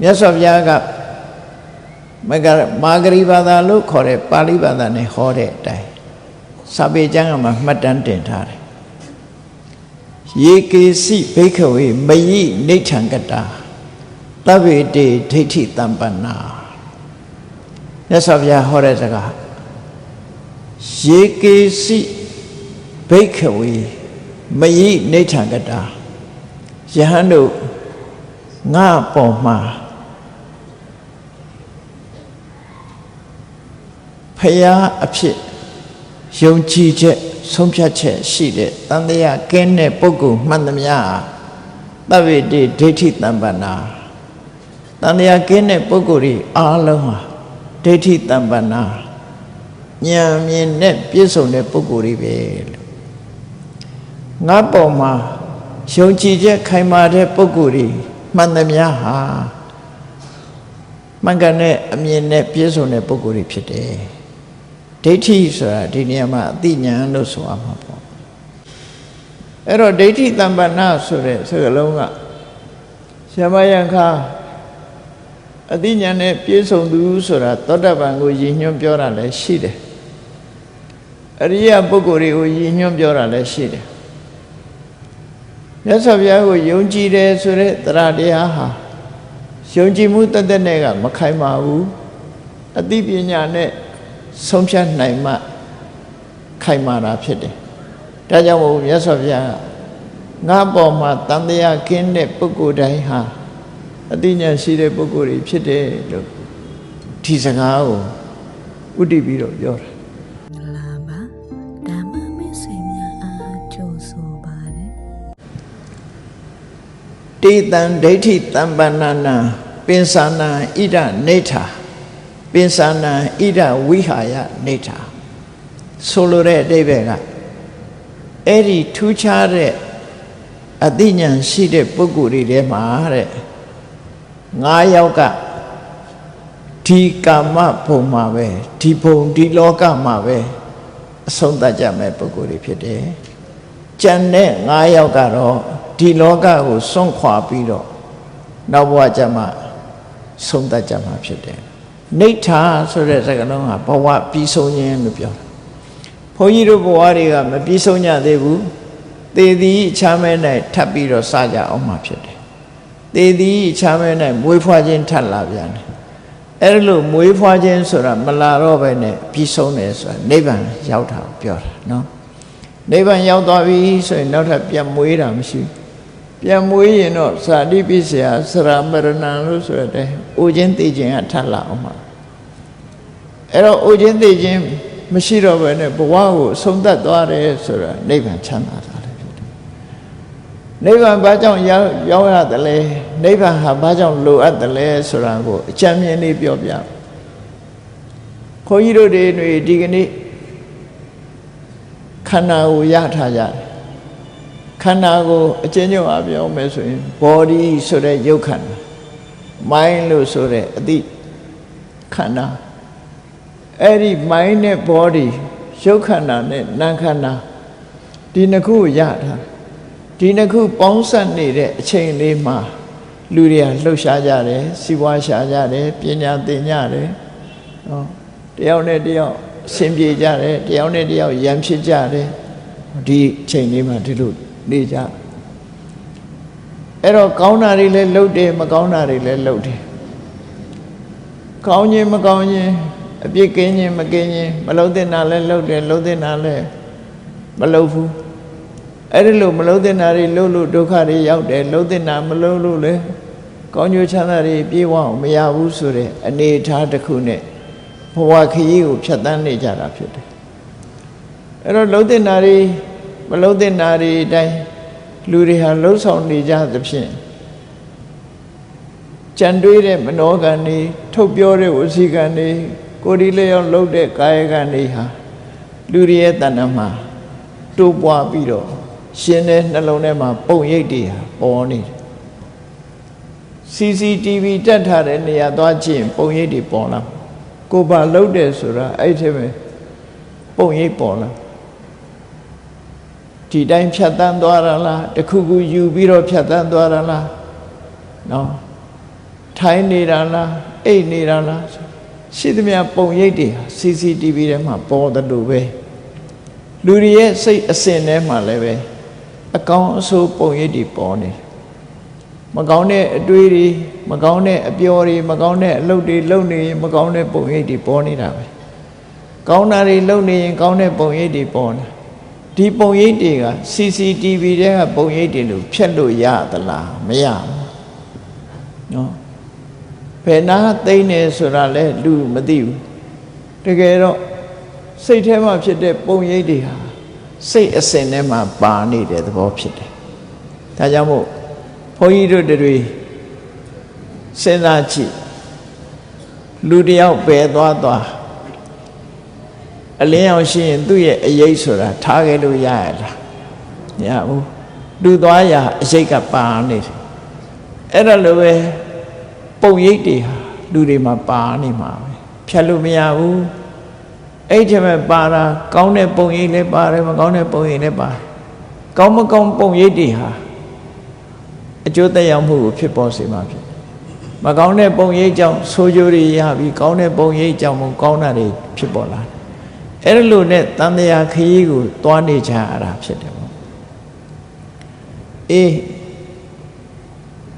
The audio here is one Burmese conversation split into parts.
မြတ်စွာဘုရားကမဂရမာဂရိဘာသာလို့ခေါ်တဲ့ပါဠိဘာသာနဲ့ဟောတဲ့အတိုင်းစာပေကျမ်းကမှမှတ်တမ်းတင်ထားတယ်ယေကေစီဘိခဝေမယိနေထံကတာတဗ္ဗေတေဒိဋ္ဌိတံပန္နာမြတ်စွာဘုရားဟောတဲ့စကားယေကေစီဘိခဝေမယိနေထံကတာယဟန်တို့ငါပေါ်မှာ ဖရာအဖြစ်ယုံကြည်ချက်ဆုံးဖြတ်ချက်ရှိတဲ့တန်တရားကင်းတဲ့ပုဂ္ဂိုလ်မှန်သမျှသဗ္ဗေတိဒိဋ္ဌိတံပန္နာတန်တရားကင်းတဲ့ပုဂ္ဂိုလ်တွေအားလုံးဟာဒိဋ္ဌိတံပန္နာဉာဏ်မြင်နဲ့ပြည့်စုံတဲ့ပုဂ္ဂိုလ်တွေပဲလို့ငါပေါ်မှာယုံကြည်ချက်ခိုင်မာတဲ့ပုဂ္ဂိုလ်တွေမှန်သမျှဟာမှန်ကန်တဲ့အမြင်နဲ့ပြည့်စုံတဲ့ပုဂ္ဂိုလ်တွေဖြစ်တယ် ဒိဋ္ဌိဆိုတာဒီနေရာမှာအသိဉာဏ်လို့ဆိုရမှာပေါ့အဲ့တော့ဒိဋ္ဌိတမ္ပဏဆိုတဲ့စကားလုံးကရှမယံခါအသိဉာဏ်နဲ့ပြည့်စုံသူဆိုတာသောတပန်ကိုရည်ညွှန်းပြောတာလည်းရှိတယ်အရိယပုဂ္ဂိုလ်တွေကိုရည်ညွှန်းပြောတာလည်းရှိတယ်မြတ်စွာဘုရားကိုယုံကြည်တယ်ဆိုတဲ့တရားတရားဟာယုံကြည်မှုတသက်နဲ့ကမခိုင်ပါဘူးအသိပညာနဲ့ ဆုံးဖြတ်နိုင်မှခိုင်မာတာဖြစ်တယ်ဒါကြောင့်မို့မြတ်စွာဘုရားကငါပေါ်မှာတန်တရားကင်းတဲ့ပုဂ္ဂိုလ်တိုင်းဟာအသိဉာဏ်ရှိတဲ့ပုဂ္ဂိုလ်တွေဖြစ်တယ်လို့ဒီစကားကိုဥတည်ပြီးတော့ပြောတာလာပါဓမ္မမစ္စေများအားကြိုးဆိုပါတယ်တေတံဒိဋ္ဌိတံပန္နနာပင်စနာဣဒနေထာ ပင်စနာဣဒဝိဟာယနေထာဆိုလိုတဲ့အဓိပ္ပာယ်ကအဲ့ဒီထူးခြားတဲ့အသိဉာဏ်ရှိတဲ့ပုဂ္ဂိုလ်တွေထဲမှာတဲ့ငါးယောက်ကဒီကာမဘုံမှာပဲဒီဘုံဒီလောကမှာပဲအဆုံးသတ်ကြမဲ့ပုဂ္ဂိုလ်တွေဖြစ်တယ်ကြံတဲ့ငါးယောက်ကတော့ဒီလောကကိုစွန့်ခွာပြီးတော့နောက်ဘဝကျမှဆုံးသတ်ကြမှာဖြစ်တယ် နိဋ္ဌာဆိုတဲ့စကားလုံးကဘဝပြီးဆုံးခြင်းလို့ပြောတာဘုန်းကြီးတို့ဘဝတွေကမပြီးဆုံးကြသေးဘူးသေသည်ချမ်းမဲ၌ထပ်ပြီးတော့စကြအောင်မှာဖြစ်တယ်သေသည်ချမ်းမဲ၌မွေးဖွားခြင်းထပ်လာပြန်တယ်အဲ့လိုမွေးဖွားခြင်းဆိုတာမလာတော့ပဲနဲ့ပြီးဆုံးတယ်ဆိုတာနိဗ္ဗာန်ရောက်တာကိုပြောတာနော်နိဗ္ဗာန်ရောက်သွားပြီဆိုရင်နောက်ထပ်ပြန်မွေးတာမရှိဘူး ပြန်မွေးရင်တော့သာတိပိစရာစရာမရဏံလို့ဆိုရတဲ့အိုခြင်းသိခြင်းကထပ်လာအောင်မှာအဲ့တော့အိုခြင်းသိခြင်းမရှိတော့ဘဲနဲ့ဘဝကိုအဆုံးသတ်သွားတယ်ဆိုတာနိဗ္ဗာန်ချမ်းသာတာလည်းဖြစ်တယ်နိဗ္ဗာန်ဘာကြောင့်ရောက်ရောက်ရတယ်လဲနိဗ္ဗာန်ဟာဘာကြောင့်လိုအပ်တယ်လဲဆိုတာကိုအကြံဉာဏ်လေးပြောပြခွန်ကြီးတို့တွေတွေဒီကနေ့ခန္ဓာကိုရထားကြတယ် ခန္ဓာကိုအကျဉ်းချုပ်အပြောမယ်ဆိုရင် body ဆိုတဲ့ရုပ်ခန္ဓာ mind လို့ဆိုတဲ့အတိခန္ဓာအဲ့ဒီ mind နဲ့ body ရုပ်ခန္ဓာနဲ့နာမ်ခန္ဓာဒီနှစ်ခုကိုရတာဒီနှစ်ခုပေါင်းစပ်နေတဲ့အချိန်လေးမှာလူတွေကလှုပ်ရှားကြတယ်စီးပွားရှားကြတယ်ပညာသင်ကြတယ်နော်တယောက်နဲ့တယောက်အဆင်ပြေကြတယ်တယောက်နဲ့တယောက်ရံဖြစ်ကြတယ်ဒီအချိန်လေးမှာဒီလို နေကြအဲ့တော့ကောင်းတာတွေလည်းလှုပ်တယ်မကောင်းတာတွေလည်းလှုပ်တယ်ကောင်းခြင်းမကောင်းခြင်းအပြစ်ကင်းခြင်းမကင်းခြင်းမလုံးတဲ့နာလည်းလှုပ်တယ်လုံးတဲ့နာလည်းမလှုပ်ဘူးအဲ့ဒီလိုမလုံးတဲ့နာတွေလှုပ်လို့ဒုက္ခတွေရောက်တယ်လုံးတဲ့နာမလှုပ်လို့လည်းကောင်းကျိုးချမ်းသာတွေပြေဝအောင်မရဘူးဆိုတဲ့အနေအထားတစ်ခုနဲ့ဘဝခရီးကိုဖြတ်တန်းနေကြတာဖြစ်တယ်အဲ့တော့လုံးတဲ့နာတွေ မလုံးတဲ့နာတွေအတိုင်းလူတွေဟာလှုပ်ဆောင်နေကြသဖြင့်ကြံတွေးတဲ့မနောကံတွေထုတ်ပြောတဲ့ဝစီကံတွေကိုယ်ဒီလျောက်လှုပ်တဲ့ကာယကံတွေဟာလူတွေရဲ့တဏ္ဍမှာတိုးပွားပြီးတော့ရှင်တဲ့နှလုံးထဲမှာပုံရိပ်တွေဟာပေါ်နေတယ် CCTV တက်ထားတဲ့နေရာသွားကြည့်ရင်ပုံရိပ်တွေပေါ်လာကိုယ်ပါလှုပ်တယ်ဆိုတာအဲ့ဒီပဲပုံရိပ်ပေါ်လာ ဒီတိုင်းဖြတ်တန်းသွားရလားတခုခုယူပြီးတော့ဖြတ်တန်းသွားရလားနော်ထထိုင်နေတာလားအိတ်နေတာလားရှိသမျှပုံရိပ်တွေဟာ CCTV ထဲမှာပေါ်တယ်လို့ပဲလူတွေရဲ့စိတ်အစဉ်ထဲမှာလည်းပဲအကောင်းအဆိုးပုံရိပ်တွေပေါ်နေတယ်မကောင်းတဲ့အတွေးတွေမကောင်းတဲ့အပြောတွေမကောင်းတဲ့အလုပ်တွေလုပ်နေရင်မကောင်းတဲ့ပုံရိပ်တွေပေါ်နေတာပဲကောင်းတာတွေလုပ်နေရင်ကောင်းတဲ့ပုံရိပ်တွေပေါ်နေ ဒီပုံရိပ်တွေက CCTV ထဲကပုံရိပ်တွေလို့ဖြတ်လို့ရသလားမရဘူးနော်ဘယ်နာသိမ့်နေဆိုတာလဲလူမသိဘူးတကယ်တော့စိတ်ထဲမှာဖြစ်တဲ့ပုံရိပ်တွေဟာစိတ်အစဉ်ထဲမှာပါနေတဲ့သဘောဖြစ်တယ်ဒါကြောင့်မို့ဘုန်းကြီးတို့တွေစဉ်းစားကြည့်လူတစ်ယောက်ပဲသွားသွား အလင်းအောင်ရှိရင်သူ့ရဲ့အရေးဆိုတာထားခဲ့လို့ရရလားမရဘူးလူသွားရအရေးကပါနေတယ်အဲ့ဒါလိုပဲပုံရိပ်တွေဟာလူတွေမှာပါနေမှာပဲဖြတ်လို့မရဘူးအဲ့ဒီမှာပါတာကောင်းတဲ့ပုံရိပ်လည်းပါတယ်မကောင်းတဲ့ပုံရိပ်လည်းပါတယ်ကောင်းမကောင်းပုံရိပ်တွေဟာအကျိုးသက်ရောက်မှုကိုဖြစ်ပေါ်စေမှာဖြစ်မကောင်းတဲ့ပုံရိပ်ကြောင့်ဆိုးကျိုးတွေရပြီးကောင်းတဲ့ပုံရိပ်ကြောင့်မကောင်းတာတွေဖြစ်ပေါ်လာတယ် အဲ့ဒီလိုနဲ့တန်တရားခရီးကိုသွားနေကြရတာဖြစ်တယ်ပေါ့အေး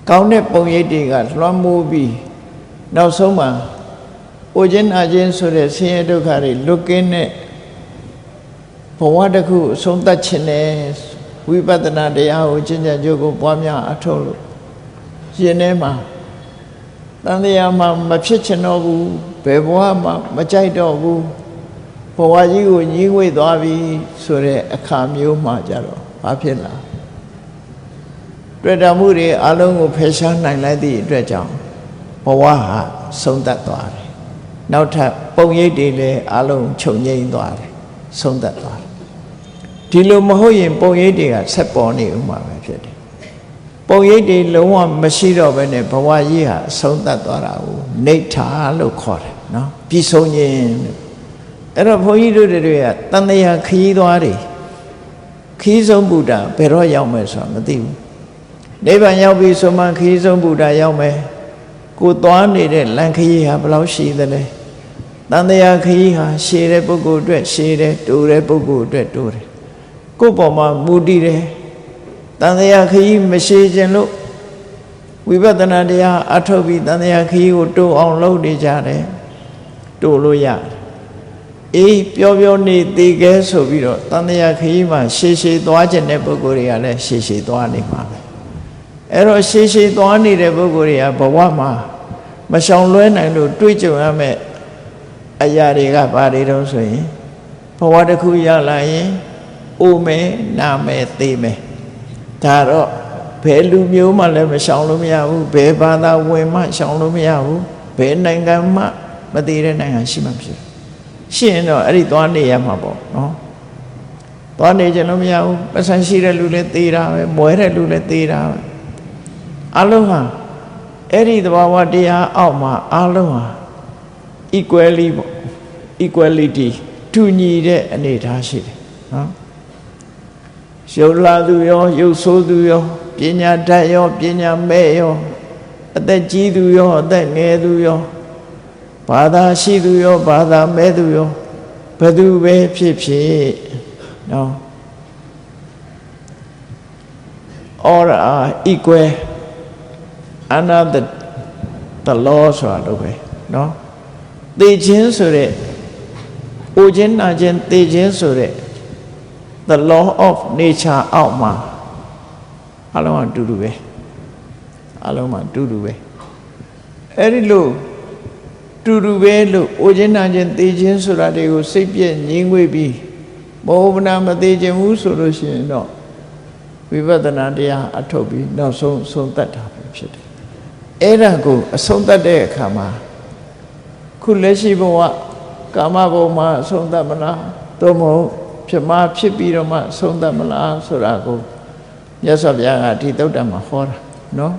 ကောင်းတဲ့ပုံရိပ်တွေကလွှမ်းမိုးပြီးနောက်ဆုံးမှာအိုခြင်းနာခြင်းဆိုတဲ့ဆင်းရဲဒုက္ခတွေလွတ်ကင်းတဲ့ဘဝတစ်ခုအဆုံးသတ်ခြင်းနဲ့ဝိပဿနာတရားကိုကျင့်ကြံကြိုးကိုပွားများအထောက်လို့ရှင်ထဲမှာတန်တရားမှာမဖြစ်ချင်တော့ဘူးဘယ်ဘဝမှာမကြိုက်တော့ဘူး ဘဝကြီးကိုညှိငွေ့သွားပြီဆိုတဲ့အခါမျိုးမှကြတော့ဘာဖြစ်လာတွေ့တာမှုတွေအလုံးကိုဖယ်ရှားနိုင်လိုက်သည့်အတွက်ကြောင့်ဘဝဟာဆုံးသက်သွားတယ်နောက်ထပ်ပုံရိပ်တွေလည်းအလုံးချုပ်ငိမ့်သွားတယ်ဆုံးသက်သွားတယ်ဒီလိုမဟုတ်ရင်ပုံရိပ်တွေကဆက်ပေါ်နေဥမှာပဲဖြစ်တယ်ပုံရိပ်တွေလုံးဝမရှိတော့ဘဲနဲ့ဘဝကြီးဟာဆုံးသက်သွားတာကိုနေထာလို့ခေါ်တယ်နော်ပြီးဆုံးခြင်းလို့ အဲ့တော့ဘုန်းကြီးတို့တွေကတန်တရားခီးသွားတွေခီးဆုံးဘုရားဘယ်တော့ရောက်မယ်ဆိုတာမသိဘူးနိဗ္ဗာန်ရောက်ပြီဆိုမှခီးဆုံးဘုရားရောက်မယ်ကိုသွားနေတဲ့လမ်းခရီးဟာဘယ်လောက်ရှိသလဲတန်တရားခရီးဟာရှည်တဲ့ပုဂ္ဂိုလ်အတွက်ရှည်တယ်တူတဲ့ပုဂ္ဂိုလ်အတွက်တူတယ်ကိုယ့်ပေါ်မှာမူတည်တယ်တန်တရားခရီးမရှည်ခြင်းလို့ဝိပဿနာတရားအထုတ်ပြီးတန်တရားခရီးကိုတိုးအောင်လုပ်နေကြတယ်တိုးလို့ရတယ် အေးပျော်ပျော်နေသေးခဲဆိုပြီးတော့တန်တရားခရီးမှာရှည်ရှည်သွားခြင်းတဲ့ပုဂ္ဂိုလ်တွေကလည်းရှည်ရှည်သွားနေမှာပဲအဲ့တော့ရှည်ရှည်သွားနေတဲ့ပုဂ္ဂိုလ်တွေကဘဝမှာမရှောင်လွဲနိုင်လို့တွေးကြုံရမယ့်အရာတွေကဘာတွေတုံးဆိုရင်ဘဝတစ်ခုရလာရင်အိုမယ်နာမယ်သိမယ်ဒါတော့ဘယ်လူမျိုးမှလည်းမရှောင်လို့မရဘူးဘယ်ဘာသာဝင်မှရှောင်လို့မရဘူးဘယ်နိုင်ငံမှမသိတဲ့နိုင်ငံရှိမှဖြစ် ရှိရင်တော့အဲ့ဒီသွားနေရမှာပေါ့နော်သွားနေကြလို့မရဘူးပတ်စံရှိတဲ့လူလည်းသေးတာပဲမွဲတဲ့လူလည်းသေးတာပဲအလုံးဟာအဲ့ဒီသဘာဝတရားအောက်မှာအလုံးဟာ equally ပေါ့ equality တူညီတဲ့အနေအထားရှိတယ်နော်ရုပ်လာသူရောရုပ်ဆိုးသူရောပညာတတ်ရောပညာမဲ့ရောအသက်ကြီးသူရောအသက်ငယ်သူရော ဘာသာရှိသူရောဘာသာမဲ့သူရောဘသူပဲဖြစ်ဖြစ်နော် all are equal under the the law ဆိုတာလို့ပဲနော်သိချင်းဆိုတဲ့အိုချင်းနာချင်းသိချင်းဆိုတဲ့ the law of nature အောက်မှာအလုံးအတူတူပဲအလုံးမှာတူတူပဲအဲ့ဒီလို့ တူတူပဲလို့အိုခြင်းနာခြင်းသေခြင်းဆိုတာတွေကိုစိတ်ပြည့်ငြင်းငွေ့ပြီးမောဟနာမသေးခြင်းဘူးဆိုလို့ရှိရင်တော့ဝိပဿနာတရားအထုတ်ပြီးနောက်ဆုံးဆုံးသက်တာပဲဖြစ်တယ်အဲ့ဒါကိုအဆုံးသတ်တဲ့အခါမှာခုလက်ရှိဘဝကာမဘုံမှာအဆုံးသတ်မလားသို့မဟုတ်ဖြစ်မှာဖြစ်ပြီးတော့မှအဆုံးသတ်မလားဆိုတာကိုမြတ်စွာဘုရားကဒီသုတ်တံမှာဟောတာနော်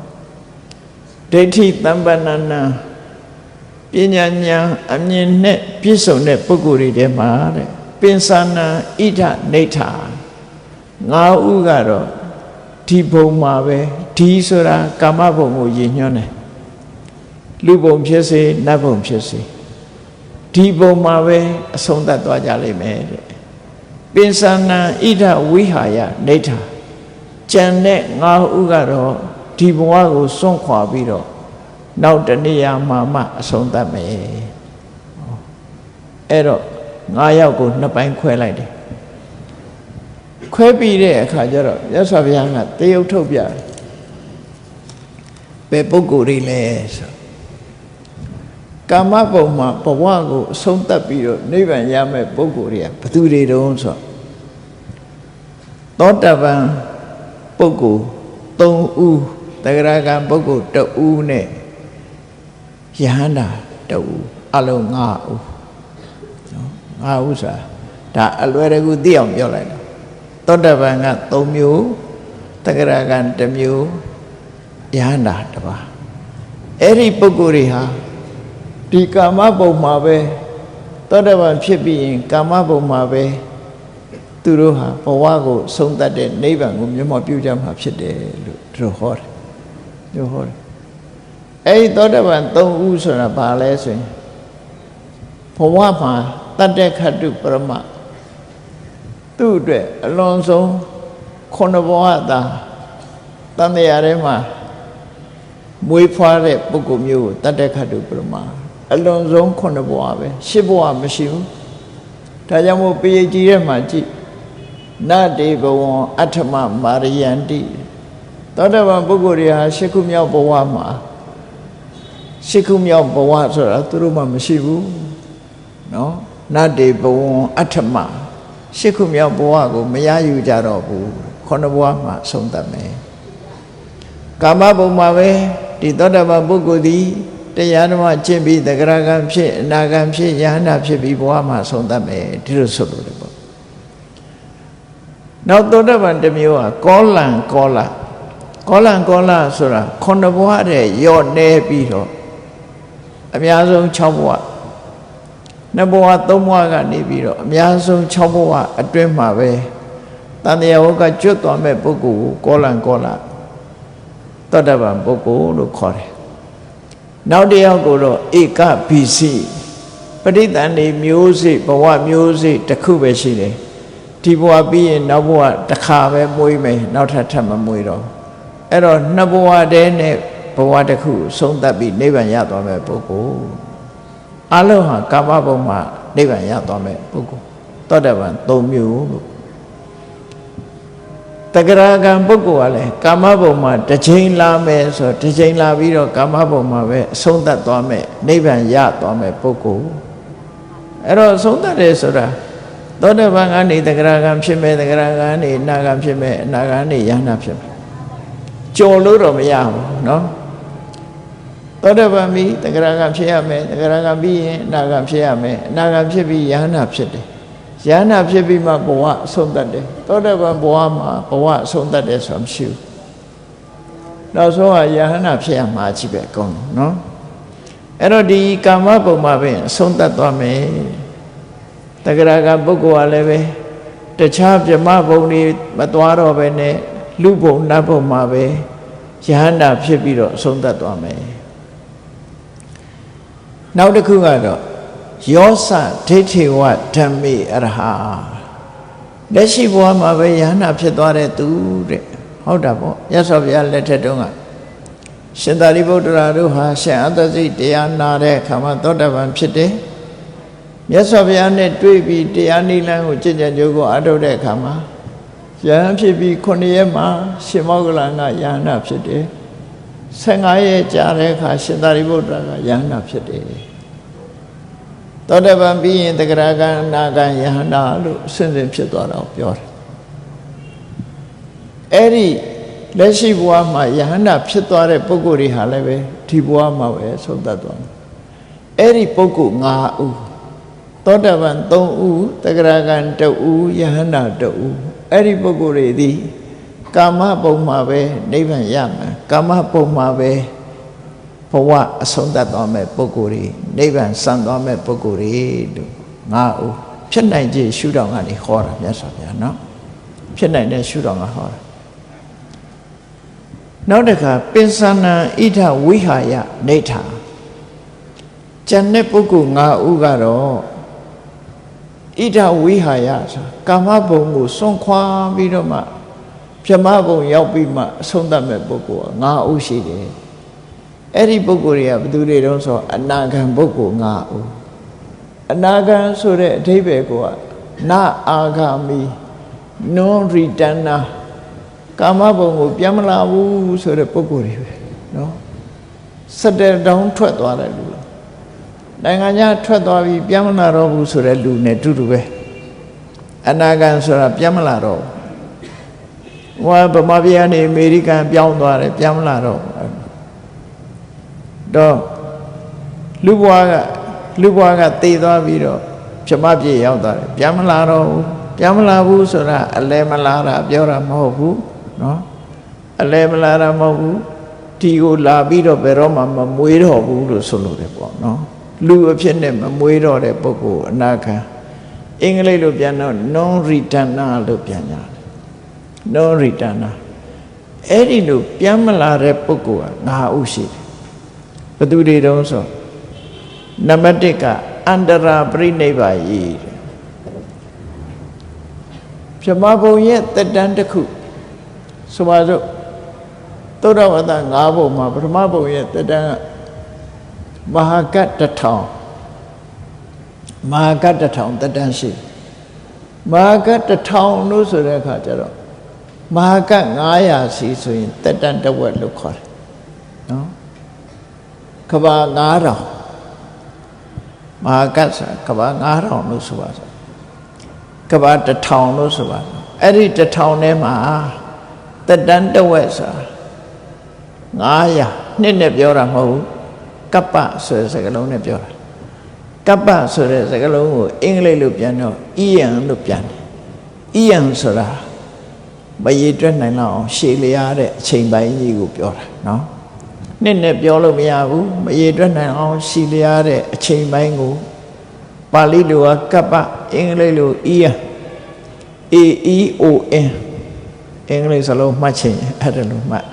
ဒိဋ္ဌိတမ္ပဏနာ ပညာဉာဏ်အမြင်နဲ့ပြည့်စုံတဲ့ပုဂ္ဂိုလ်တွေထဲမှာတဲ့ပင်စနာဣဒနေထာငါးဥကတော့ဒီဘုံမှာပဲဒီဆိုတာကာမဘုံကိုရည်ညွှန်းတယ်ဒလူပုံဖြစ်စေနတ်ပုံဖြစ်စေဒီပုံမှာပဲအဆုံးသတ်သွားကြလိမ့်မယ်တဲ့ပင်စဏံဣဒဝိဟာယနေထာကြံတဲ့ငါဟုကတော့ဒီဘဝကိုစွန့်ခွာပြီးတော့ နောက်တနေ့ရမှာမှအဆုံးသတ်မယ်အဲ့တော့ငါးယောက်ကိုနှစ်ပိုင်းခွဲလိုက်တယ်ခွဲပြီးတဲ့အခါကျတော့ရသော်ဘုရားကတရုပ်ထုတ်ပြတယ်ဘယ်ပုဂ္ဂိုလ်တွေလဲဆိုကာမဘုံမှာဘဝကိုအဆုံးသတ်ပြီးတော့နိဗ္ဗာန်ရမယ့်ပုဂ္ဂိုလ်တွေကဘယ်သူတွေတုံးဆိုသောတပန်ပုဂ္ဂိုလ်3ဦးတဂရကံပုဂ္ဂိုလ်2ဦးနဲ့ ယဟန္တာ2ဦးအလုံး5ဦးနော်5ဦးဆိုတာဒါအလွယ်တကူသိအောင်ပြောလိုက်တာသောတပန်က3မျိုးတဂရကံ1မျိုးယဟန္တာ1ပါးအဲ့ဒီပုဂ္ဂိုလ်တွေဟာဒီကာမဘုံမှာပဲသောတပန်ဖြစ်ပြီးရင်ကာမဘုံမှာပဲသူတို့ဟာဘဝကိုဆုံးသက်တဲ့နိဗ္ဗာန်ကိုမျက်မှောက်ပြုကြမှာဖြစ်တယ်လို့သူတို့ဟောတယ်သူဟောတယ် အဲ့ဒီသောတပန်၃ဦးဆိုတာဘာလဲဆိုရင်ဘဝမှာတတ္တခတ္တုပရမသူ့အတွက်အလွန်ဆုံးခုနဘဝသာတန်တရားထဲမှာမွေးဖွားတဲ့ပုဂ္ဂိုလ်မျိုးကိုတတ္တခတ္တုပရမအလွန်ဆုံးခုနဘဝပဲရှစ်ဘဝမရှိဘူးဒါကြောင့်မို့ PhD ထဲမှာကြည့်နတေဘဝံအဋ္ဌမမာရယန္တိသောတပန်ပုဂ္ဂိုလ်တွေဟာရှစ်ခုမြောက်ဘဝမှာ ရှစ်ခုမြောက်ဘဝဆိုတာသူတို့မှမရှိဘူးနော်နတေဘဝံအဋ္ဌမရှစ်ခုမြောက်ဘဝကိုမရယူကြတော့ဘူးခုနဘဝမှာဆုံးသတ်မယ်ကာမဘုံမှာပဲဒီသောတပန်ပုဂ္ဂိုလ်သည်တရားဓမ္မကျင့်ပြီးသဂရကံဖြစ်အနာကံဖြစ်ယဟန္တာဖြစ်ပြီးဘဝမှာဆုံးသတ်မယ်ဒီလိုဆိုလို့လေပေါ့နောက်သောတပန်တစ်မျိုးဟာကောလံကောလကောလံကောလဆိုတာခုနှစ်ဘဝတည်းယော့နေပြီးတော့ အများဆုံး6ဘဝနှစ်ဘဝသုံးဘဝကနေပြီးတော့အများဆုံး6ဘဝအတွင်းမှာပဲတန်တရားဝကကျွတ်သွားမဲ့ပုဂ္ဂိုလ်ကိုကောလံကောလသောတပန်ပုဂ္ဂိုလ်လို့ခေါ်တယ်နောက်တစ်ယောက်ကိုတော့ဧကဘီစီပဋိသန္ဓေမျိုးစိဘဝမျိုးစိတစ်ခုပဲရှိတယ်ဒီဘဝပြီးရင်နောက်ဘဝတစ်ခါပဲမွေးမယ်နောက်ထပ်ထပ်မမွေးတော့အဲ့တော့နှစ်ဘဝတည်းနဲ့ ဘဝတစ်ခုဆုံးသက်ပြီးနိဗ္ဗာန်ရသွားမယ်ပုဂ္ဂိုလ်အလုံးဟာကာမဘုံမှာနိဗ္ဗာန်ရသွားမယ်ပုဂ္ဂိုလ်သောတပန်၃မျိုးလို့တဂရကံပုဂ္ဂိုလ်ကလည်းကာမဘုံမှာတစ်ချိန်လာမယ်ဆိုတစ်ချိန်လာပြီးတော့ကာမဘုံမှာပဲအဆုံးသတ်သွားမယ်နိဗ္ဗာန်ရသွားမယ်ပုဂ္ဂိုလ်အဲ့တော့အဆုံးသတ်တယ်ဆိုတာသောတပန်ကနေတဂရကံဖြစ်မယ်တဂရကံနေအနာကံဖြစ်မယ်အနာကံနေယန္နာဖြစ်မယ်ကြော်လို့တော့မရဘူးเนาะ သောတပန်ပြီးတဂရကဖြစ်ရမယ်တဂရကပြီးရင်အနာကဖြစ်ရမယ်အနာကဖြစ်ပြီးယ ahanan ဖြစ်တယ်ယ ahanan ဖြစ်ပြီးမှဘဝဆုံးသက်တယ်သောတပန်ဘဝမှာဘဝဆုံးသက်တယ်ဆိုတာမရှိဘူးနောက်ဆုံးကယ ahanan ဖြစ်ရမှာကြီးပဲကောင်းတယ်နော်အဲ့တော့ဒီကာမဘုံမှာပဲအဆုံးသက်သွားမယ်တဂရကပုဂ္ဂိုလ်ကလည်းပဲတခြားဗြဟ္မဘုံတွေမသွားတော့ပဲနဲ့လူဘုံနတ်ဘုံမှာပဲယ ahanan ဖြစ်ပြီးတော့အဆုံးသက်သွားမယ် နောက်တစ်ခုကတော့ယောစဒိဋ္ဌိဝဓမ္မေအရဟလက်ရှိဘဝမှာပဲယဟန္တာဖြစ်သွားတဲ့သူတဲ့ဟုတ်တာပေါ့ရသော်ဘုရားလက်ထက်တုန်းကရှင်သာရိပုတ္တရာတို့ဟာရှင်အတ္တစိတ်တရားနာတဲ့အခါမှာသောတပန်ဖြစ်တယ်မြတ်စွာဘုရားနဲ့တွေ့ပြီးတရားနိလန်းကိုကြင်ကြံကြိုးကိုအထုတ်တဲ့အခါမှာယဟန်ဖြစ်ပြီး9ရက်မှာရှင်မောဂလန်ကယဟနာဖြစ်တယ် 15ရက်ကြာတဲ့အခါရှင်သာရိပုတ္တရာကယဟနာဖြစ်တယ်သောတပန်ပြီးရင်တဂရကံအနာကံယဟနာလို့အစဉ်စဉ်ဖြစ်သွားတော့ပြောတယ်အဲ့ဒီလက်ရှိဘဝမှာယဟနာဖြစ်သွားတဲ့ပုဂ္ဂိုလ်တွေဟာလည်းပဲဒီဘဝမှာပဲဆုံးသက်သွားတယ်အဲ့ဒီပုဂ္ဂိုလ်၅ဦးသောတပန်3ဦးတဂရကံ2ဦးယဟန္တာ2ဦးအဲ့ဒီပုဂ္ဂိုလ်တွေသည် ကာမဘုံမှာပဲနိဗ္ဗာန်ရမယ်ကာမဘုံမှာပဲဘဝအဆုံးသတ်သွားမယ်ပုဂ္ဂိုလ်တွေနိဗ္ဗာန်စံသွားမယ်ပုဂ္ဂိုလ်တွေလို့ငါဦးဖြစ်နိုင်ခြင်းရှုထောင့်ကနေဟောတာမြတ်စွာဘုရားနော်ဖြစ်နိုင်တဲ့ရှုထောင့်ကဟောတာနောက်တစ်ခါပင်စဏံဣဒဝိဟာယနေထာကျန်တဲ့ပုဂ္ဂိုလ်၅ဦးကတော့ဣဒဝိဟာယဆိုကာမဘုံကိုစွန့်ခွာပြီးတော့မှ ဗြဟ္မဘုံရောက်ပြီးမှအဆုံးသတ်မဲ့ပုဂ္ဂိုလ်က၅ဦးရှိတယ်အဲ့ဒီပုဂ္ဂိုလ်တွေကဘယ်သူတွေတုံးဆိုအနာဂံပုဂ္ဂိုလ်၅ဦးအနာဂံဆိုတဲ့အဓိပ္ပာယ်ကနာအာဂါမီ non returner ကာမဘုံကိုပြန်မလာဘူးဆိုတဲ့ပုဂ္ဂိုလ်တွေပဲเนาะစတဲ့တောင်းထွက်သွားတဲ့လူနိုင်ငံခြားထွက်သွားပြီးပြန်မလာတော့ဘူးဆိုတဲ့လူနဲ့တူတူပဲအနာဂံဆိုတာပြန်မလာတော့ဘူး ဟောဗမာပြည်ကနေအမေရိကန်ပြောင်းသွားတယ်ပြန်မလာတော့ဘူးတော့လူဘွားကလူဘွားကတည်သွားပြီးတော့ပြမပြေရောက်သွားတယ်ပြန်မလာတော့ဘူးပြန်မလာဘူးဆိုတာအလဲမလာတာပြောတာမဟုတ်ဘူးเนาะအလဲမလာတာမဟုတ်ဘူးဒီကိုလာပြီးတော့ဘယ်တော့မှမမွေးတော့ဘူးလို့ဆိုလို့တယ်ပေါ့เนาะလူအဖြစ်နဲ့မမွေးတော့တဲ့ပုဂ္ဂိုလ်အနာခံအင်္ဂလိပ်လိုပြန်တော့ non returner လို့ပြန်ကြတယ် non returner အဲ့ဒီလိုပြန်မလာတဲ့ပုဂ္ဂိုလ်ကငါဥရှိတယ်ဘယ်သူတွေတုံးဆိုနံပါတ်1ကအန္တရာပြိနိဗ္ဗာယီတဲ့ပြမဘုံရဲ့တက်တန်းတစ်ခုဆိုပါစို့သုဒ္ဓဝတ္တ၅ဘုံမှာပထမဘုံရဲ့တက်တန်းကမဟာကတ်တစ်ထောင်မဟာကတ်တစ်ထောင်တက်တန်းရှိမဟာကတ်တစ်ထောင်လို့ဆိုတဲ့အခါကျတော့ မဟာကတ်900စီဆိုရင်တက်တန်းတစ်ဝက်လို့ခေါ်တယ်နော်ကဘာ9000မဟာကတ်ဆိုတာကဘာ9000လို့ဆိုပါစို့ကဘာ1000လို့ဆိုပါစို့အဲ့ဒီ1000ထဲမှာတက်တန်းတစ်ဝက်ဆိုတာ900နှစ်နဲ့ပြောတာမဟုတ်ဘူးကပ္ပဆိုတဲ့စကားလုံးနဲ့ပြောတာကပ္ပဆိုတဲ့စကားလုံးကိုအင်္ဂလိပ်လိုပြန်တော့အီယန်လို့ပြန်တယ်အီယန်ဆိုတာ မရေတွက်နိုင်တော့အောင်ရှည်လျားတဲ့အချိန်ပိုင်းကြီးကိုပြောတာနော်နှစ်နဲ့ပြောလို့မရဘူးမရေတွက်နိုင်အောင်ရှည်လျားတဲ့အချိန်ပိုင်းကိုပါဠိလိုကကပ္ပအင်္ဂလိပ်လို e a e o n အင်္ဂလိပ်စလုံးမှတ်ချင်အဲ့ဒါလိုမှတ်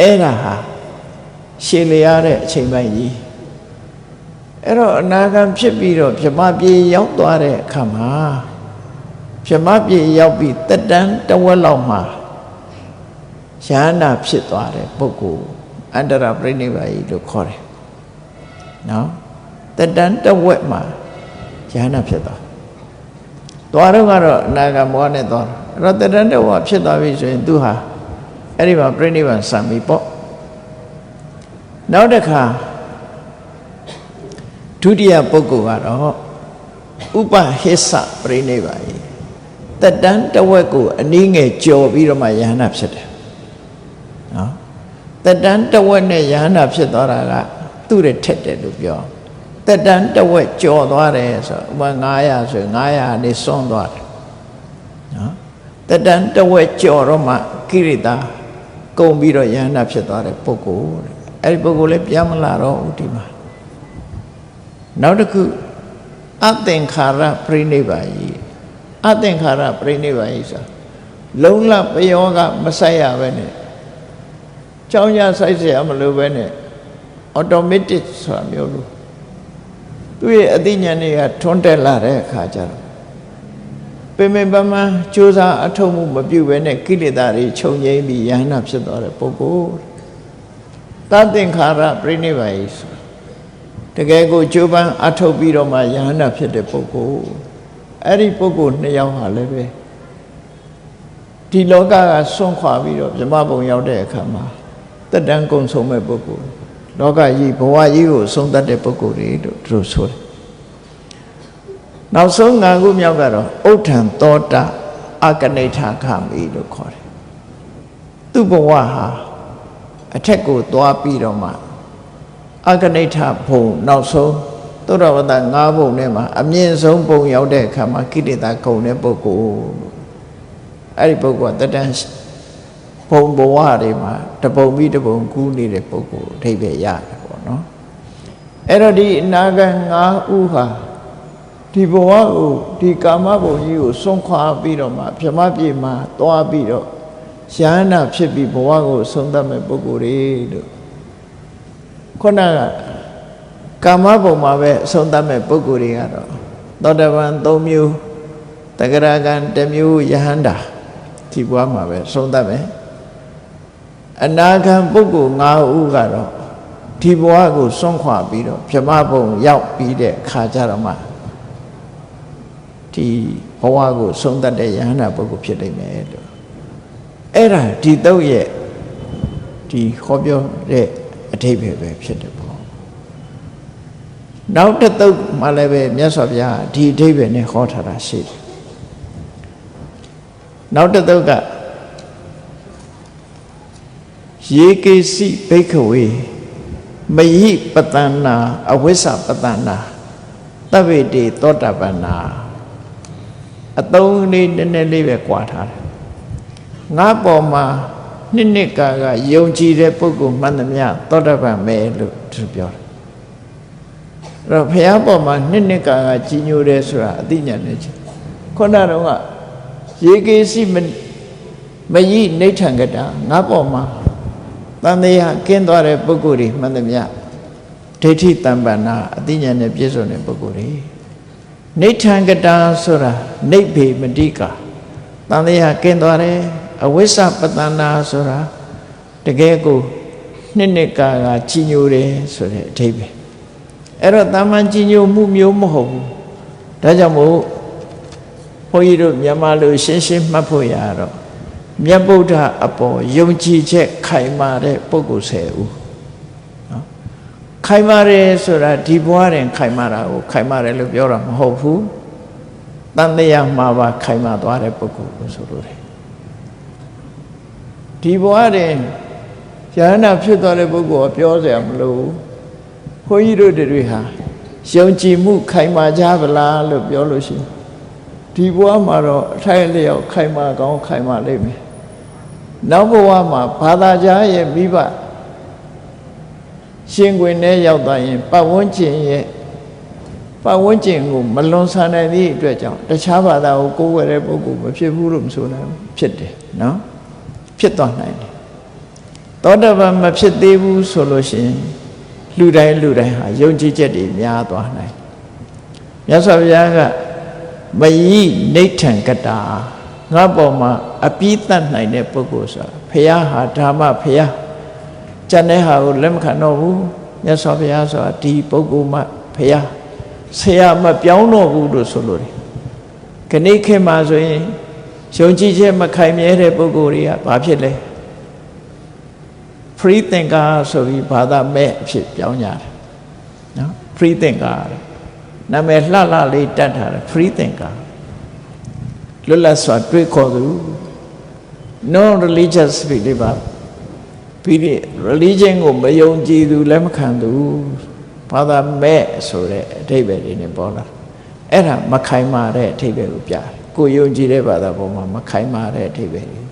အဲ့ဒါဟာရှည်လျားတဲ့အချိန်ပိုင်းကြီးအဲ့တော့အနာဂံဖြစ်ပြီးတော့ပြမပြေရောက်သွားတဲ့အခါမှာ ဗြဟ္မပြေရောက်ပြီးတက်တန်းတဝက်လောက်မှာယန္နာဖြစ်သွားတဲ့ပုဂ္ဂိုလ်အန္တရာပြိနိဗ္ဗာန်လို့ခေါ်တယ်နော်တက်တန်းတဝက်မှာယန္နာဖြစ်သွားသွားတော့ကတော့အနာဂံဘောနဲ့သွားအဲ့တော့တက်တန်းတဝက်ဖြစ်သွားပြီဆိုရင်သူဟာအဲ့ဒီမှာပြိနိဗ္ဗာန်စံပြီပေါ့နောက်တစ်ခါဒုတိယပုဂ္ဂိုလ်ကတော့ဥပဟိစ္စပြိနိဗ္ဗာန် တက်တန်းတဝက်ကိုအနည်းငယ်ကြော်ပြီးတော့မှယဟနာဖြစ်တယ်နော်တက်တန်းတဝက်နဲ့ယဟနာဖြစ်သွားတာကသူ့ရဲ့ထက်တယ်လို့ပြောတက်တန်းတဝက်ကြော်သွားတယ်ဆိုဥပ900ဆို900နေစွန့်သွားတယ်နော်တက်တန်းတဝက်ကြော်တော့မှကိရိတာကုန်ပြီးတော့ယဟနာဖြစ်သွားတဲ့ပုဂ္ဂိုလ်တဲ့အဲ့ဒီပုဂ္ဂိုလ်လည်းပြန်မလာတော့ဘူးဒီမှာနောက်တစ်ခုအသင်္ခါရပြိနိဗ္ဗာန်ကြီး အသင်္ခါရပြိနိဗ္ဗာန်ကြီးဆိုလုံးလပယောကမဆိုင်ရပဲနဲ့ကြောင်းရဆိုင်เสียမလို့ပဲနဲ့ automatic ဆိုတာမျိုးလို့သူ့ရဲ့အသိဉာဏ်တွေကထွန်းတက်လာတဲ့အခါကျတော့ပင်ပင်ပန်းပန်းကြိုးစားအထောက်မှုမပြုဘဲနဲ့ကိလေသာတွေခြုံငိမ့်ပြီးယန္နာဖြစ်သွားတဲ့ပုဂ္ဂိုလ်သသင်္ခါရပြိနိဗ္ဗာန်ဆိုတကယ်ကိုကြိုးပမ်းအထုတ်ပြီးတော့မှယဟန္တာဖြစ်တဲ့ပုဂ္ဂိုလ် အဲ့ဒီပုဂ္ဂိုလ်နှစ်ယောက်ဟာလည်းပဲဒီလောကကစွန့်ခွာပြီးတော့မြမဘုံရောက်တဲ့အခါမှာတက်တန်းကုံဆုံးမဲ့ပုဂ္ဂိုလ်လောကကြီးဘဝကြီးကိုဆုံးတတ်တဲ့ပုဂ္ဂိုလ်တွေတို့သူတို့ဆိုတယ်နောက်ဆုံးငါခုမြောက်ကတော့ဥဋ္ဌံသောတာအကနိဋ္ဌခမိလို့ခေါ်တယ်သူ့ဘဝဟာအထက်ကိုသွားပြီးတော့မှအကနိဋ္ဌဘုံနောက်ဆုံး သုဒ္ဓဝတ္တ၅ဘုံထဲမှာအမြင့်ဆုံးဘုံရောက်တဲ့အခါမှာကိလေသာကုန်တဲ့ပုဂ္ဂိုလ်အဲ့ဒီပုဂ္ဂိုလ်ကတတန်းဘုံဘဝတွေမှာတပုံပြီးတပုံကူးနေတဲ့ပုဂ္ဂိုလ်အထိပ္ပယ်ရတယ်ပေါ့နော်အဲ့တော့ဒီအနာဂတ်၅ဥဟာဒီဘဝကိုဒီကာမဘုံကြီးကိုစွန့်ခွာပြီးတော့မှဗြဟ္မပြေမှာသွားပြီးတော့ရဟန္တာဖြစ်ပြီးဘဝကိုဆုံးသတ်မဲ့ပုဂ္ဂိုလ်တွေလို့ခုနက ကာမဘုံမှာပဲအဆုံးသတ်မဲ့ပုဂ္ဂိုလ်တွေကတော့သောတပန်၃မျိုးတဂရကံတစ်မျိုးယဟန္တာဒီဘဝမှာပဲအဆုံးသတ်မယ်အနာဂံပုဂ္ဂိုလ်၅ဦးကတော့ဒီဘဝကိုစွန့်ခွာပြီးတော့ဗြဟ္မဘုံရောက်ပြီးတဲ့ခါကြတော့မှဒီဘဝကိုဆုံးသတ်တဲ့ယဟန္တာပုဂ္ဂိုလ်ဖြစ်နိုင်မယ်လို့အဲ့ဒါဒီတော့ရဲ့ဒီဟောပြောတဲ့အထိပ္ပယ်ပဲဖြစ်တယ်ပေါ့ နောက်တစ်သုတ်မှလည်းပဲမြတ်စွာဘုရားဒီအထိပ္ပယ်နဲ့ဟောထားတာရှိတယ်နောက်တစ်သုတ်ကယေကေစီဘိခဝေမယိပတန္နာအဝိစ္စပတန္နာတဗ္ဗေတေသောတာပန္နာအသုံးလေးနည်းနည်းလေးပဲကြွာထားတယ်ငါပေါ်မှာနှစ်နှစ်ကာကယုံကြည်တဲ့ပုဂ္ဂိုလ်မှန်သမျှသောတာပန်ပဲလို့သူပြောတယ်အဲ့ တော့ဘုရားပေါ်မှာနှစ်နှစ်ကာကကြီးညိုတယ်ဆိုတာအသိဉာဏ်နဲ့ချင်းခုနကတော့ကရေကေစီမမယိနေထံကတာငါပေါ်မှာတန်တရားကင်းသွားတဲ့ပုဂ္ဂိုလ်တွေမှန်သမျှဒိဋ္ဌိတံပန္နာအသိဉာဏ်နဲ့ပြည့်စုံတဲ့ပုဂ္ဂိုလ်တွေနေထံကတာဆိုတာနေဗေမတိကာတန်တရားကင်းသွားတယ်အဝိစ္စပတန္နာဆိုတာတကယ်ကိုနှစ်နှစ်ကာကကြီးညိုတယ်ဆိုတဲ့အဓိပ္ပာယ် အဲ့တော့တာမန်ကြီးညိုမှုမျိုးမဟုတ်ဘူးဒါကြောင့်မို့ဘုန်းကြီးတို့မြန်မာလူရှင်းရှင်းမှတ်ဖို့ရတော့မြတ်ဗုဒ္ဓအပေါ်ယုံကြည်ချက်ခိုင်မာတဲ့ပုဂ္ဂိုလ်10ဦးနော်ခိုင်မာတယ်ဆိုတာဒီဘဝတွင်ခိုင်မာတာကိုခိုင်မာတယ်လို့ပြောတာမဟုတ်ဘူးတန်တရားမှာပါခိုင်မာသွားတဲ့ပုဂ္ဂိုလ်ကိုဆိုလိုတယ်ဒီဘဝတွင်ယန္နာဖြစ်သွားတဲ့ပုဂ္ဂိုလ်ကပြောเสียမလို့ဘု န်းကြီးတို့တွေဟာယုံကြည်မှုခိုင်မာကြဗလားလို့ပြောလို့ရှိရင်ဒီဘဝမှာတော့အထိုက်လျောက်ခိုင်မာကောင်းခိုင်မာလိမ့်မယ်နောက်ဘဝမှာဘာသာကြားရဲ့မိဘရှင်ခွင်ထဲရောက်သွားရင်ပတ်ဝန်းကျင်ရဲ့ပတ်ဝန်းကျင်ကိုမလွန်ဆန်နိုင်သည့်အတွက်ကြောင့်တခြားဘာသာကိုကိုးဝယ်တဲ့ပုဂ္ဂိုလ်မဖြစ်ဘူးလို့မဆိုနိုင်ဘူးဖြစ်တယ်နော်ဖြစ်သွားနိုင်တယ်သောတပန်မဖြစ်သေးဘူးဆိုလို့ရှိရင် လူတိုင်းလူတိုင်းဟာယုံကြည်ချက်တွေများသွားနိုင်မြတ်စွာဘုရားကမယိနေထံကတာငါပေါ်မှာအပိတတ်နိုင်တဲ့ပုဂ္ဂိုလ်ဆိုတာဘုရားဟာဓမ္မဘုရားကျန်တဲ့ဟာကိုလက်မခံတော့ဘူးမြတ်စွာဘုရားဆိုတာဒီပုဂ္ဂိုလ်မှဘုရားဆရာမပြောင်းတော့ဘူးလို့ဆိုလို့တယ်ခဏိခေတ်မှာဆိုရင်ယုံကြည်ချက်မခိုင်မြဲတဲ့ပုဂ္ဂိုလ်တွေကဘာဖြစ်လဲ free thinker ဆိုပြီးဘာသာမဲ့အဖြစ်ပြောင်းကြတယ်နော် free thinker နာမည်လှလှလေးတတ်ထားတယ် free thinker လွတ်လပ်စွာတွေးခေါ်သူ non religious ဖြစ်လေးပါပြီးပြီး religion ကိုမယုံကြည်သူလက်မခံသူဘာသာမဲ့ဆိုတဲ့အဓိပ္ပာယ်လေးနဲ့ပေါ်လာအဲ့ဒါမခိုင်မာတဲ့အဓိပ္ပာယ်ကိုပြတယ်ကိုယုံကြည်တဲ့ဘာသာပေါ်မှာမခိုင်မာတဲ့အဓိပ္ပာယ်ကိုပြ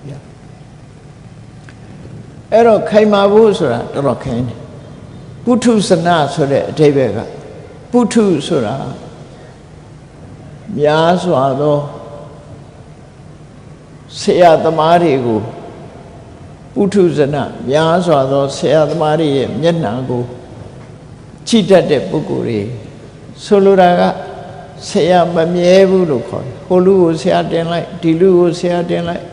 အဲ့တော့ခိုင်မာဖို့ဆိုတာတော်တော်ခိုင်းတယ်ပုထုဇနဆိုတဲ့အဓိပ္ပာယ်ကပုထုဆိုတာများစွာသောဆရာသမားတွေကိုပုထုဇနများစွာသောဆရာသမားတွေရဲ့မျက်နှာကိုချိတတ်တဲ့ပုဂ္ဂိုလ်တွေဆိုလိုတာကဆရာမမြဲဘူးလို့ခေါ်တယ်ဟိုလူကိုဆရာတင်လိုက်ဒီလူကိုဆရာတင်လိုက်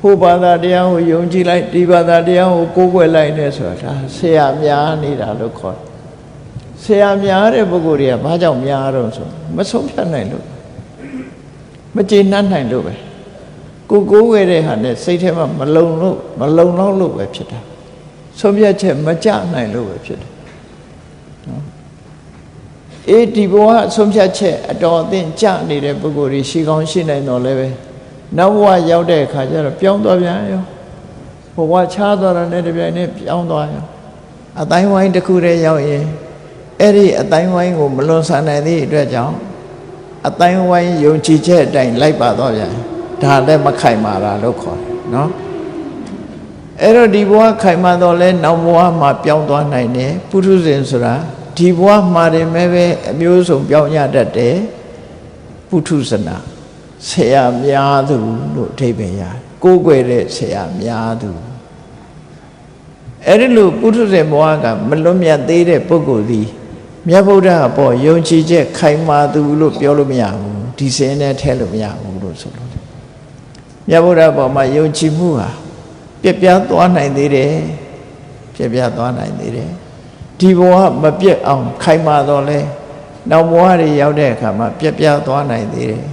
ဟိုဘာသာတရားကိုယုံကြည်လိုက်ဒီဘာသာတရားကိုကိုးကွယ်လိုက်နေဆိုတာဒါဆရာများနေတာလို့ခေါ်တယ်ဆရာများတဲ့ပုဂ္ဂိုလ်တွေကဘာကြောင့်များတော့ဆိုမဆုံးဖြတ်နိုင်လို့မကျေနပ်နိုင်လို့ပဲကိုကိုးဝဲတဲ့ဟာနဲ့စိတ်ထဲမှာမလုံလို့မလုံလောက်လို့ပဲဖြစ်တာဆုံးဖြတ်ချက်မကြနိုင်လို့ပဲဖြစ်တယ်နော်အေးဒီဘဝဆုံးဖြတ်ချက်အတော်အသင့်ကြနေတဲ့ပုဂ္ဂိုလ်တွေရှိကောင်းရှိနိုင်တော့လည်းပဲ နောက်ဘဝရောက်တဲ့အခါကျတော့ပြောင်းသွားပြန်ရောဘဝချားသွားတာနဲ့တပြိုင်နက်ပြောင်းသွားရောအတိုင်းဝိုင်းတစ်ခုတည်းရောက်ရင်အဲ့ဒီအတိုင်းဝိုင်းကိုမလွန်ဆန်နိုင်သည့်အတွက်ကြောင့်အတိုင်းဝိုင်းယုံကြည်ချက်အတိုင်းလိုက်ပါတော့ပြန်ဒါလည်းမခိုင်မာတာလို့ခေါ်တယ်နော်အဲ့တော့ဒီဘဝခိုင်မာတော့လဲနောက်ဘဝမှာပြောင်းသွားနိုင်တယ်ပုထုဇဉ်ဆိုတာဒီဘဝမှာတင်မဲ့ပဲအမျိုးစုံပြောင်းရတတ်တယ်ပုထုဇနာ ဆရာများသူလို့အဓိပ္ပာယ်ရတယ်ကိုးကွယ်တဲ့ဆရာများသူအဲ့ဒီလိုပုထုဇဉ်ဘဝကမလွတ်မြတ်သေးတဲ့ပုဂ္ဂိုလ်သည်မြတ်ဗုဒ္ဓအပေါ်ယုံကြည်ချက်ခိုင်မာသူလို့ပြောလို့မရဘူးဒီစင်းနဲ့ထဲလို့မရဘူးလို့ဆိုလို့မြတ်ဗုဒ္ဓအပေါ်မှာယုံကြည်မှုဟာပြက်ပြားသွားနိုင်သေးတယ်ပြက်ပြားသွားနိုင်သေးတယ်ဒီဘဝမပြက်အောင်ခိုင်မာတော့လဲနောက်ဘဝတွေရောက်တဲ့အခါမှာပြက်ပြားသွားနိုင်သေးတယ်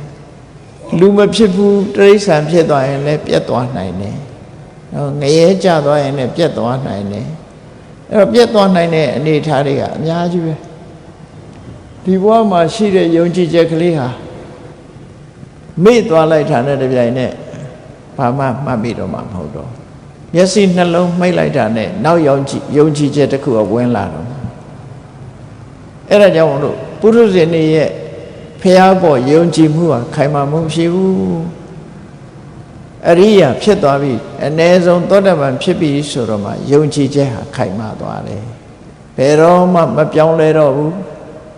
လူမဖြစ်ဘူးတိရစ္ဆာန်ဖြစ်သွားရင်လည်းပြက်သွားနိုင်တယ်နော်ငရဲကြသွားရင်လည်းပြက်သွားနိုင်တယ်အဲ့တော့ပြက်သွားနိုင်တဲ့အနေအထားတွေကအများကြီးပဲဒီဘဝမှာရှိတဲ့ယုံကြည်ချက်ကလေးဟာမေ့သွားလိုက်တာနဲ့တပြိုင်နက်ဘာမှမှတ်မိတော့မှမဟုတ်တော့မျက်စိနှလုံးမှိတ်လိုက်တာနဲ့နောက်ယုံကြည်ယုံကြည်ချက်တစ်ခုအဝင်လာတော့အဲ့ဒါကြောင့်မလို့ပုရုဇဉ်တွေရဲ့ ဖះပေါ်ယုံကြည်မှုဟာခိုင်မာမှုမရှိဘူးအရိယာဖြစ်သွားပြီအ ਨੇ ဆုံးသောတပန်ဖြစ်ပြီဆိုတော့မှယုံကြည်ချက်ဟာခိုင်မာသွားတယ်ဘယ်တော့မှမပြောင်းလဲတော့ဘူး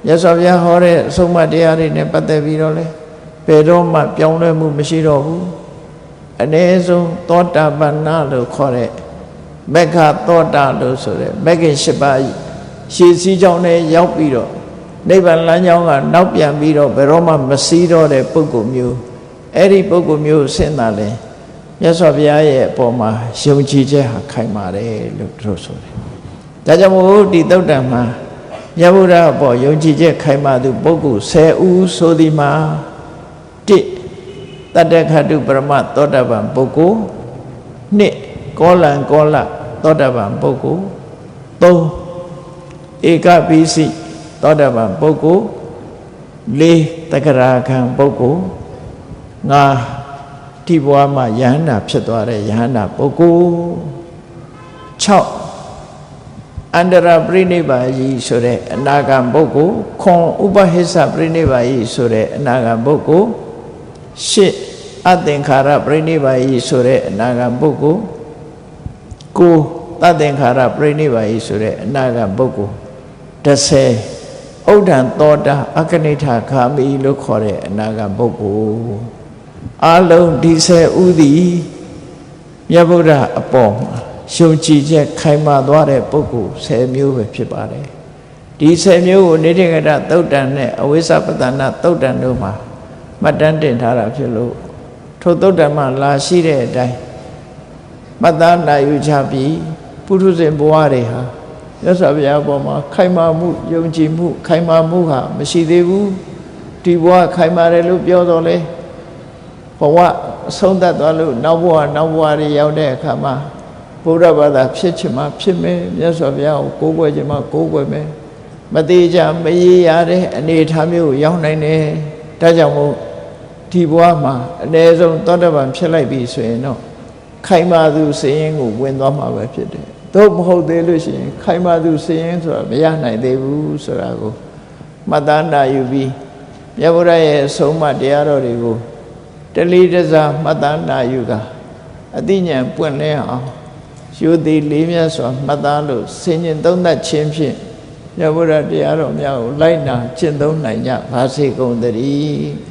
မြတ်စွာဘုရားဟောတဲ့အဆုံးအမတရားတွေနဲ့ပတ်သက်ပြီးတော့လဲဘယ်တော့မှပြောင်းလဲမှုမရှိတော့ဘူးအ ਨੇ ဆုံးသောတာပန်နာလို့ခေါ်တဲ့မက္ခသောတာလို့ဆိုတဲ့မက္ခင်၈ပါးရှည်စည်းကြောင်းနဲ့ရောက်ပြီးတော့ နိဗ္ဗာန်လမ်းကြောင်းကနောက်ပြန်ပြီးတော့ဘယ်တော့မှမစည်းတော့တဲ့ပုဂ္ဂိုလ်မျိုးအဲ့ဒီပုဂ္ဂိုလ်မျိုးဆင့်တာလဲမြတ်စွာဘုရားရဲ့အပေါ်မှာယုံကြည်ချက်ဟာခိုင်မာတယ်လို့သူတို့ဆိုတယ်ဒါကြောင့်မို့ဒီသုတ်တံမှာမြတ်ဗုဒ္ဓအပေါ်ယုံကြည်ချက်ခိုင်မာသူပုဂ္ဂိုလ်10ဦးဆိုဒီမှာ1တတ္တခတုပရမသောတပန်ပုဂ္ဂိုလ်2ကောလံကောလသောတပန်ပုဂ္ဂိုလ်3ဧကပိစိ သောတပန်ပုဂ္ဂိုလ်4တက္ကရာခံပုဂ္ဂိုလ်5တိဘွားမှာယဟန္တာဖြစ်သွားတဲ့ယဟန္တာပုဂ္ဂိုလ်6အန္တရာပြိနိဗ္ဗာယီဆိုတဲ့အနာဂံပုဂ္ဂိုလ်ခွန်ဥပဟိစ္စပြိနိဗ္ဗာယီဆိုတဲ့အနာဂံပုဂ္ဂိုလ်8အသင်္ခါရပြိနိဗ္ဗာယီဆိုတဲ့အနာဂံပုဂ္ဂိုလ်9သတ္သင်္ခါရပြိနိဗ္ဗာယီဆိုတဲ့အနာဂံပုဂ္ဂိုလ်10 ဥဒ္ဒံသောတာအကနိဋ္ဌခာမိလို့ခေါ်တဲ့အနာဂံပုဂ္ဂိုလ်အလုံးဒီ10ဥသည်မြတ်ဗုဒ္ဓအပေါ်မှာရှုံကြည်ချက်ခိုင်မာသွားတဲ့ပုဂ္ဂိုလ်10မျိုးပဲဖြစ်ပါတယ်ဒီ10မျိုးကိုနေတိကတသုတ်တန်နဲ့အဝိဇ္ဇပတ္တနာသုတ်တန်တို့မှာမှတ်တမ်းတင်ထားတာဖြစ်လို့ထိုသုတ်တန်မှာလာရှိတဲ့အတိုင်းမှတ်သားနိုင်ယူချပြီးပုထုဇဉ်ဘဝတွေဟာ မြတ်စွာဘုရားအပေါ်မှာခိုင်မာမှုယုံကြည်မှု ခိုင်မာမှုဟာမရှိသေးဘူးဒီဘဝခိုင်မာတယ်လို့ပြောတော့လေဘဝအဆုံးသတ်သွားလို့နောက်ဘဝနောက်ဘဝတွေရောက်တဲ့အခါမှာဘုရားဘာသာဖြစ်ချင်မှဖြစ်မယ်မြတ်စွာဘုရားကိုကိုးကွယ်ချင်မှကိုးကွယ်မယ်မသေးကြမရေရတဲ့အနေအထားမျိုးကိုရောက်နိုင်တယ်ဒါကြောင့်မို့ဒီဘဝမှာအ ਨੇ ဆုံးသောတပန်ဖြစ်လိုက်ပြီဆိုရင်တော့ခိုင်မာသူစည်ရင်ကိုဝင်သွားမှာပဲဖြစ်တယ် သို့မဟုတ်သေးလို့ရှိရင်ခိုင်မာသူစည်ရင်ဆိုတာမရနိုင်သေးဘူးဆိုတာကိုမှတ်သားနာယူပြီးမြတ်ဗုဒ္ဓရဲ့အဆုံးအမတရားတော်တွေကိုတလီတစားမှတ်သားနာယူတာအသိဉာဏ်ပွင့်လဲအောင်ယူသည်လေးမြတ်စွာမှတ်သားလို့ဆင်ញင်သုံးသပ်ခြင်းဖြင့်မြတ်ဗုဒ္ဓတရားတော်များကိုလိုက်နာကျင့်သုံးနိုင်ကြပါစေကုန်သတည်း